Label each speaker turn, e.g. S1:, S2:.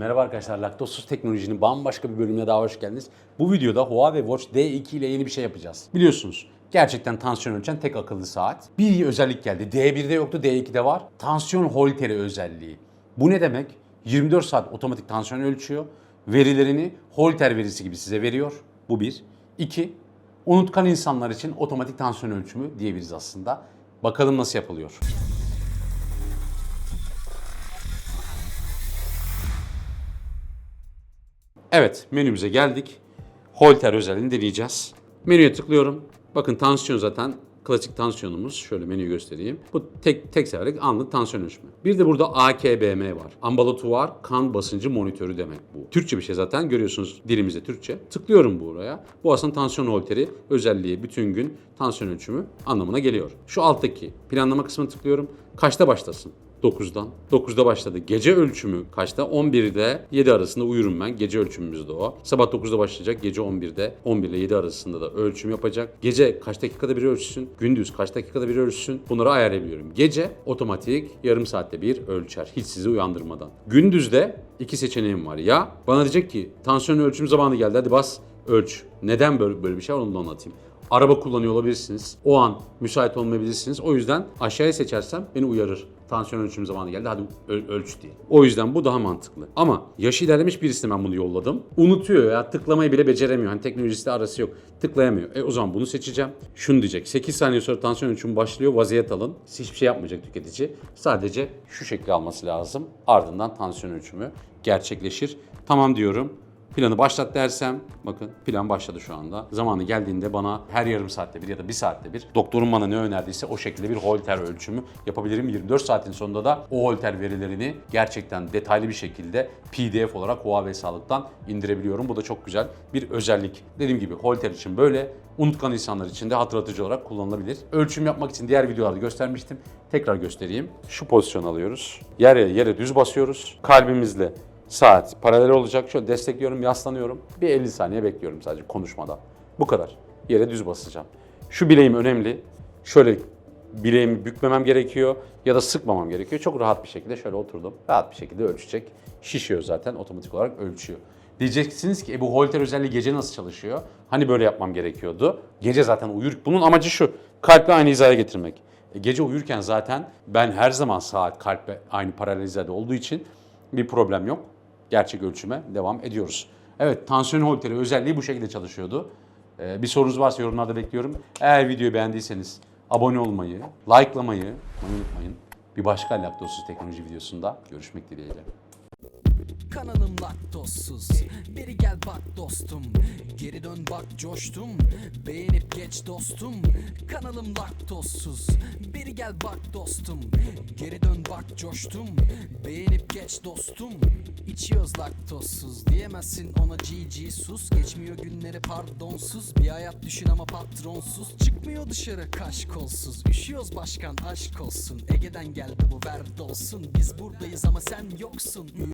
S1: Merhaba arkadaşlar, Laktozsuz Teknoloji'nin bambaşka bir bölümüne daha hoş geldiniz. Bu videoda Huawei Watch D2 ile yeni bir şey yapacağız. Biliyorsunuz gerçekten tansiyon ölçen tek akıllı saat. Bir özellik geldi. D1'de yoktu, D2'de var. Tansiyon holteri özelliği. Bu ne demek? 24 saat otomatik tansiyon ölçüyor. Verilerini holter verisi gibi size veriyor. Bu bir. İki, unutkan insanlar için otomatik tansiyon ölçümü diyebiliriz aslında. Bakalım nasıl yapılıyor. Evet menümüze geldik. Holter özelliğini deneyeceğiz. Menüye tıklıyorum. Bakın tansiyon zaten klasik tansiyonumuz. Şöyle menüyü göstereyim. Bu tek tek seferlik anlık tansiyon ölçümü. Bir de burada AKBM var. Ambulatuar kan basıncı monitörü demek bu. Türkçe bir şey zaten görüyorsunuz dilimizde Türkçe. Tıklıyorum buraya. Bu aslında tansiyon holteri özelliği bütün gün tansiyon ölçümü anlamına geliyor. Şu alttaki planlama kısmına tıklıyorum. Kaçta başlasın? 9'dan. 9'da başladı. Gece ölçümü kaçta? 11'de 7 arasında uyurum ben. Gece ölçümümüz de o. Sabah 9'da başlayacak. Gece 11'de 11 ile 7 arasında da ölçüm yapacak. Gece kaç dakikada bir ölçsün? Gündüz kaç dakikada bir ölçsün? Bunları ayarlayabiliyorum. Gece otomatik yarım saatte bir ölçer. Hiç sizi uyandırmadan. Gündüzde iki seçeneğim var. Ya bana diyecek ki tansiyon ölçüm zamanı geldi. Hadi bas ölç. Neden böyle, böyle bir şey var onu da anlatayım. Araba kullanıyor olabilirsiniz. O an müsait olmayabilirsiniz. O yüzden aşağıya seçersem beni uyarır. Tansiyon ölçüm zamanı geldi hadi öl- ölç diye. O yüzden bu daha mantıklı. Ama yaşı ilerlemiş birisine ben bunu yolladım. Unutuyor ya tıklamayı bile beceremiyor. Hani teknolojisiyle arası yok. Tıklayamıyor. E o zaman bunu seçeceğim. Şunu diyecek. 8 saniye sonra tansiyon ölçümü başlıyor. Vaziyet alın. Hiçbir şey yapmayacak tüketici. Sadece şu şekli alması lazım. Ardından tansiyon ölçümü gerçekleşir. Tamam diyorum. Planı başlat dersem, bakın plan başladı şu anda. Zamanı geldiğinde bana her yarım saatte bir ya da bir saatte bir doktorun bana ne önerdiyse o şekilde bir holter ölçümü yapabilirim. 24 saatin sonunda da o holter verilerini gerçekten detaylı bir şekilde PDF olarak Huawei Sağlık'tan indirebiliyorum. Bu da çok güzel bir özellik. Dediğim gibi holter için böyle, unutkan insanlar için de hatırlatıcı olarak kullanılabilir. Ölçüm yapmak için diğer videolarda göstermiştim. Tekrar göstereyim. Şu pozisyon alıyoruz. Yere yere düz basıyoruz. Kalbimizle saat paralel olacak. Şöyle destekliyorum, yaslanıyorum. Bir 50 saniye bekliyorum sadece konuşmadan. Bu kadar. Yere düz basacağım. Şu bileğim önemli. Şöyle bileğimi bükmemem gerekiyor ya da sıkmamam gerekiyor. Çok rahat bir şekilde şöyle oturdum. Rahat bir şekilde ölçecek. Şişiyor zaten otomatik olarak ölçüyor. Diyeceksiniz ki e, bu holter özelliği gece nasıl çalışıyor? Hani böyle yapmam gerekiyordu. Gece zaten uyur. Bunun amacı şu. Kalple aynı hizaya getirmek. E, gece uyurken zaten ben her zaman saat kalple aynı paralel hizada olduğu için bir problem yok. Gerçek ölçüme devam ediyoruz. Evet tansiyon holteri özelliği bu şekilde çalışıyordu. Ee, bir sorunuz varsa yorumlarda bekliyorum. Eğer videoyu beğendiyseniz abone olmayı, likelamayı unutmayın. Bir başka laktozsuz teknoloji videosunda görüşmek dileğiyle.
S2: Kanalım laktozsuz. Beri gel bak dostum. Geri dön bak coştum. Beğenip geç dostum. Kanalım laktozsuz. Beri gel bak dostum. Geri dön bak coştum. Beğenip geç dostum. İçiyoruz laktozsuz. Diyemezsin ona GG sus. Geçmiyor günleri pardonsuz. Bir hayat düşün ama patronsuz. Çıkmıyor dışarı kaş kolsuz Üşüyoruz başkan aşk olsun. Ege'den geldi bu ver dolsun Biz buradayız ama sen yoksun